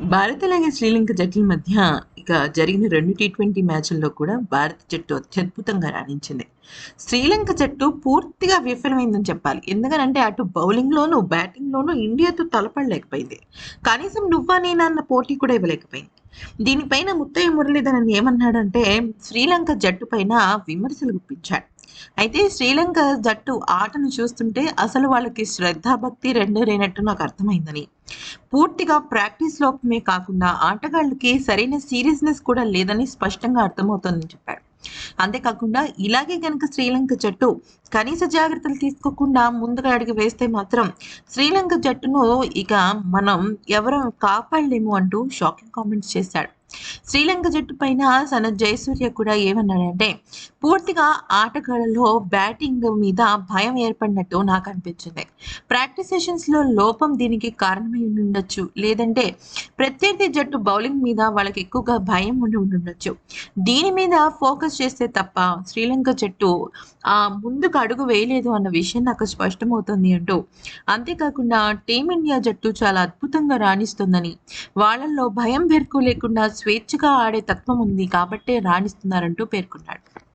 భారత్ అలాగే శ్రీలంక జట్ల మధ్య ఇక జరిగిన రెండు టీ ట్వంటీ మ్యాచ్ల్లో కూడా భారత జట్టు అత్యద్భుతంగా రాణించింది. శ్రీలంక జట్టు పూర్తిగా విఫలమైందని చెప్పాలి. ఎందుకనంటే అటు బౌలింగ్లోనూ బ్యాటింగ్లోనూ ఇండియాతో తలపడలేకపోయింది. కనీసం నువ్వా నేనా అన్న పోటీ కూడా ఇవ్వలేకపోయింది. దీనిపైన ముత్తయ్య మురళీధరన్ ఏమన్నాడంటే శ్రీలంక జట్టు పైన విమర్శలు గుప్పించాడు. అయితే శ్రీలంక జట్టు ఆటను చూస్తుంటే అసలు వాళ్ళకి శ్రద్ధాభక్తి రెండు లేనట్టు నాకు అర్థమైందని. పూర్తిగా ప్రాక్టీస్ లోపమే కాకుండా ఆటగాళ్ళకి సరైన సీరియస్నెస్ కూడా లేదని స్పష్టంగా అర్థమవుతుందని చెప్పాడు అంతేకాకుండా ఇలాగే కనుక శ్రీలంక జట్టు కనీస జాగ్రత్తలు తీసుకోకుండా ముందుగా అడిగి వేస్తే మాత్రం శ్రీలంక జట్టును ఇక మనం ఎవరు కాపాడలేము అంటూ షాకింగ్ కామెంట్స్ చేశాడు. శ్రీలంక జట్టు పైన సనత్ జయసూర్య కూడా ఏమన్నాడంటే పూర్తిగా ఆటగాళ్ళలో బ్యాటింగ్ మీద భయం ఏర్పడినట్టు నాకు అనిపించింది. ప్రాక్టీస్ సెషన్స్లో లోపం దీనికి కారణమై ఉండొచ్చు. లేదంటే ప్రత్యర్థి జట్టు బౌలింగ్ మీద వాళ్ళకి ఎక్కువగా భయం ఉండి ఉండొచ్చు. దీని మీద ఫోకస్ చేస్తే తప్ప శ్రీలంక జట్టు ఆ ముందుకు అడుగు వేయలేదు అన్న విషయం నాకు స్పష్టమవుతుంది అంటూ అంతేకాకుండా టీమిండియా జట్టు చాలా అద్భుతంగా రాణిస్తుందని. వాళ్ళల్లో భయం బెరుకు లేకుండా స్వేచ్ఛగా ఆడే తత్వం ఉంది కాబట్టే రాణిస్తున్నారంటూ పేర్కొన్నాడు.